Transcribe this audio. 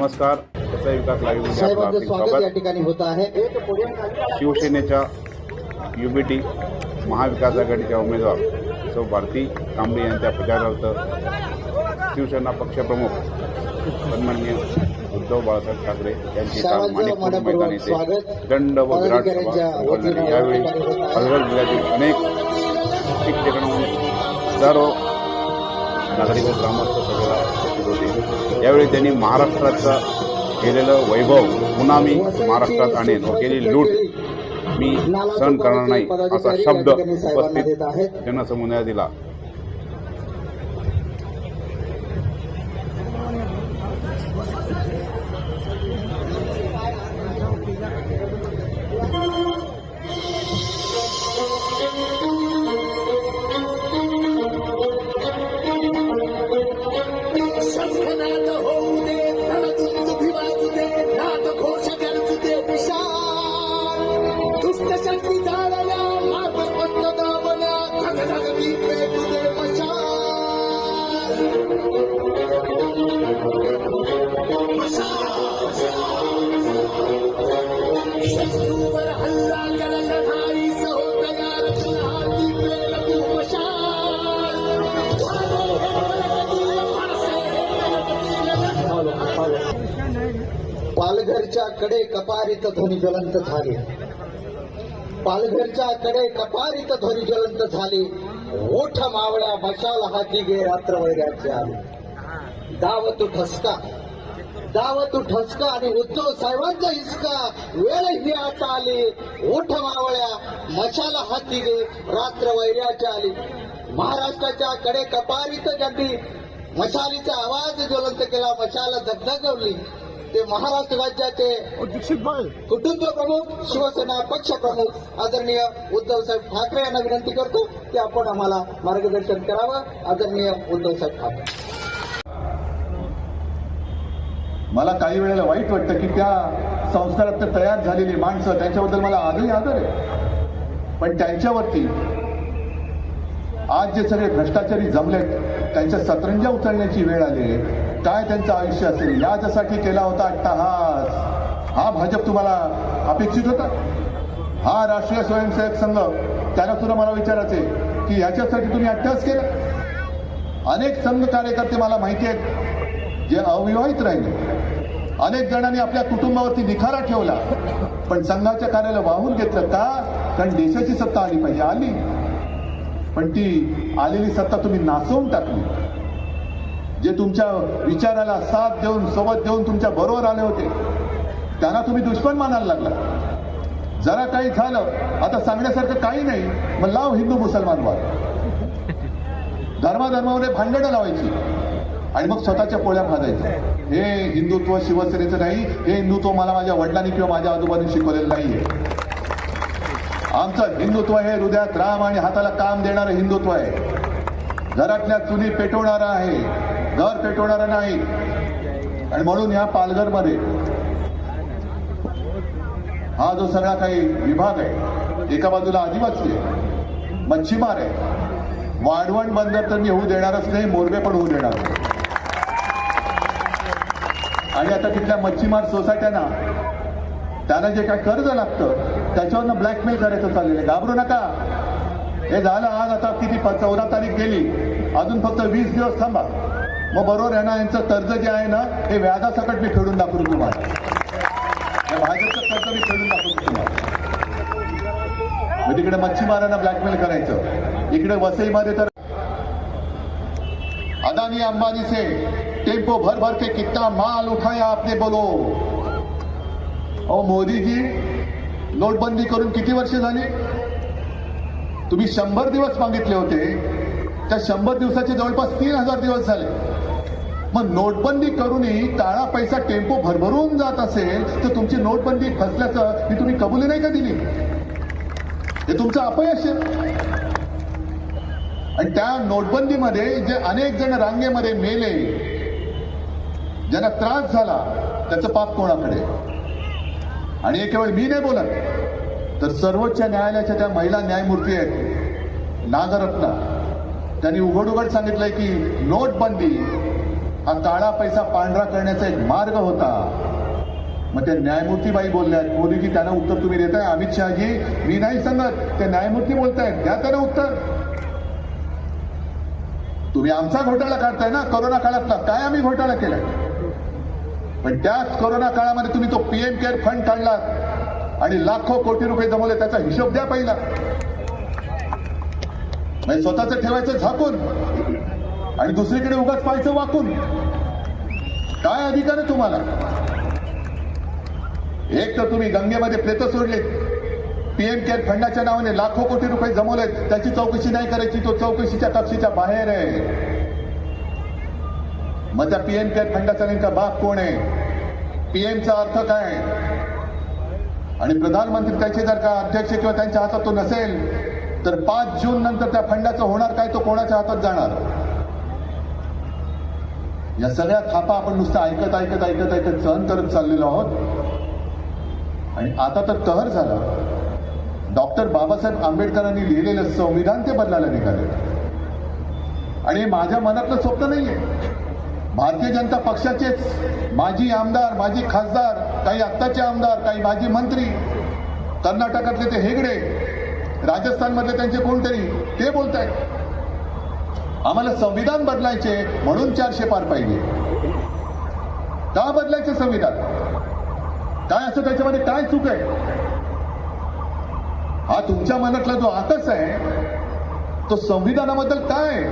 नमस्कार कसाई विकास हार्दिक स्वागत शिवसेनेच्या युबीटी महाविकास आघाडीच्या उमेदवार सौ भारती कांबळे यांच्या प्रचारार्थ शिवसेना पक्षप्रमुख सन्माननीय उद्धव बाळासाहेब ठाकरे यांची काल माणिकपूर मैदान येथे. दंड व विराट सभा यावेळी. पालघर जिल्ह्यातील अनेक ठिकठिकाणाहून हजारो नागरिक व ग्रामस्थ सभेला होती. यावेळी त्यांनी महाराष्ट्राचं केलेलं वैभव पुन्हा मी महाराष्ट्रात आणेन केली केलेली लूट मी सहन करणार नाही असा शब्द उपस्थित जनसमुदायात दिला. शंखनाद होऊ पालघरच्या कडे कपारित ध्वनी ज्वलंत झाले. पालघरच्या कडे कपारित ध्वनी ज्वलंत झाले. ओठ मावळ्या मशाल हाती गे रात्र वैराचे आले. दाव तू ठसका. दाव तू ठसका आणि उद्धव साहेबांचा हिसका. वेळ ही आता आली. ओठ मावळ्या मशाल हाती गे रात्र वैराचे आली. महाराष्ट्राच्या कडे कपारित ज्यांनी मशालीचा आवाज ज्वलंत केला. मशाला धगधगवली ते महाराष्ट्र राज्याचे कुटुंब प्रमुख शिवसेना पक्ष प्रमुख आदरणीय उद्धव साहेब ठाकरे यांना विनंती करतो की आपण आम्हाला मार्गदर्शन करावं. आदरणीय उद्धव साहेब ठाकरे. मला काही वेळेला वाईट वाटतं की त्या संस्कारात तयार झालेली माणसं त्यांच्याबद्दल मला आजही आदर आहे. पण त्यांच्यावरती आज जे सगळे भ्रष्टाचारी जमलेत त्यांच्या सतरंजा उचलण्याची वेळ आली आहे. काय त्यांचं आयुष्य असेल? याच्यासाठी केला होता अट्टहास हा भाजप तुम्हाला अपेक्षित होता? हा राष्ट्रीय स्वयंसेवक संघ त्याला तुला मला विचारायचे की ह्याच्यासाठी तुम्ही अट्टहास केला? अनेक संघ कार्यकर्ते मला माहिती आहेत जे अविवाहित राहिले. अनेक जणांनी आपल्या कुटुंबावरती निखारा ठेवला. पण संघाच्या कार्याला वाहून घेतलं का? कारण देशाची सत्ता आली पाहिजे. आली. पण ती आलेली सत्ता तुम्ही नासवून टाकली. जे तुमच्या विचाराला साथ देऊन सोबत देऊन तुमच्या बरोबर आले होते त्यांना तुम्ही दुश्मन मानायला लागला. जरा काही झालं आता सांगण्यासारखं काही नाही मग लाव हिंदू मुसलमान वाद. धर्माधर्मामध्ये भांडणं लावायची आणि मग स्वतःच्या पोळ्या भाजायच्या. हे हिंदुत्व शिवसेनेचं नाही हे हिंदुत्व मला माझ्या वडिलांनी किंवा माझ्या आजोबांनी शिकवलेलं नाहीये. आमचं हिंदुत्व हे हृदयात राम आणि हाताला काम देणारं हिंदुत्व आहे. घरातल्या चुली पेटवणारं आहे. घर पेटवणारा नाही. आणि म्हणून या पालघरमध्ये हा जो सगळा काही विभाग आहे एका बाजूला आदिवासी आहे मच्छीमार आहे वाढवण बंदर तर मी होऊ देणारच नाही मोरबे पण होऊ देणार नाही. आणि आता तिथल्या मच्छीमार सोसायट्यांना त्यांना जे काय कर्ज लागतं त्याच्यावरनं ब्लॅकमेल करायचं चाललेलं आहे. घाबरू नका. हे झालं आज आता किती प- चौदा तारीख गेली. अजून फक्त वीस दिवस थांबा. मग बरोबर आहे ना यांचं कर्ज जे आहे ना हे व्याजासकट मी फेडून दाखवतो तुम्हाला. भाजपचं कर्ज मी फेडून दाखवतो तुम्हाला. मग तिकडे मच्छीमारांना ब्लॅकमेल करायचं. इकडे वसईमध्ये तर अदानी अंबानी से टेम्पो भर भर के कितना माल उठाया आपने बोलो. अहो मोदीजी नोटबंदी करून किती वर्ष झाली? तुम्ही शंभर दिवस मागितले होते. त्या शंभर दिवसाचे जवळपास तीन हजार दिवस झाले. मग नोटबंदी करूनही काळा पैसा टेम्पो भरभरून जात असेल तर तुमची नोटबंदी फसल्याचं ही तुम्ही कबुली नाही का दिली? हे तुमचं अपयश आहे. आणि त्या नोटबंदीमध्ये जे अनेक जण रांगेमध्ये मेले ज्यांना त्रास झाला त्याचं पाप कोणाकडे? आणि हे केवळ मी नाही बोलत तर सर्वोच्च न्यायालयाच्या त्या महिला न्यायमूर्ती आहेत नागरत्ना. त्यांनी उघड उघड सांगितलंय की नोटबंदी हा काळा पैसा पांढरा करण्याचा एक मार्ग होता. मग ते न्यायमूर्तीबाई बोलल्यात मोदीजी त्यांना उत्तर तुम्ही देताय? अमित शहाजी मी नाही सांगत. ते न्यायमूर्ती बोलतायत द्या त्यांना उत्तर. तुम्ही आमचा घोटाळा काढताय ना? करोना काळातला काय आम्ही घोटाळा केलाय? पण त्याच करोना काळामध्ये तुम्ही तो पीएम केअर फंड काढला आणि लाखो कोटी रुपये जमवले त्याचा हिशोब द्या पहिला. म्हणजे स्वतःच ठेवायचं झाकून. आणि दुसरीकडे उगाच पाहायचं वाकून. काय अधिकार आहे तुम्हाला? एक तर तुम्ही गंगेमध्ये प्रेत सोडले. पीएम केअर फंडाच्या नावाने लाखो कोटी रुपये जमवलेत. त्याची चौकशी नाही करायची तो चौकशीच्या कक्षेच्या बाहेर आहे. मग त्या पीएम केअर फंडाचा नेमका बाप कोण आहे? पीएमचा अर्थ काय आणि प्रधानमंत्री त्याचे जर का अध्यक्ष किंवा त्यांच्या हातात तो नसेल तर पाच जून नंतर त्या फंडाचं होणार काय? तो कोणाच्या हातात जाणार? या सगळ्या थापा आपण नुसतं ऐकत ऐकत ऐकत ऐकत सहन करत चाललेलो आहोत. आणि आता तर कहर झाला. डॉक्टर बाबासाहेब आंबेडकरांनी लिहिलेलं संविधान ते बदलायला निघाले. आणि हे माझ्या मनातलं स्वप्न नाहीये. भारतीय जनता पक्षाचेच माजी आमदार माजी खासदार काही आत्ताचे आमदार काही माजी मंत्री कर्नाटकातले ते हेगडे राजस्थानमधले त्यांचे कोणतरी ते बोलत आहेत आम्हाला संविधान बदलायचे म्हणून चारशे पार पाहिजे. का बदलायचे संविधान? काय असं त्याच्यामध्ये काय चूक आहे? हा तुमच्या मनातला जो आकस आहे तो संविधानाबद्दल काय आहे?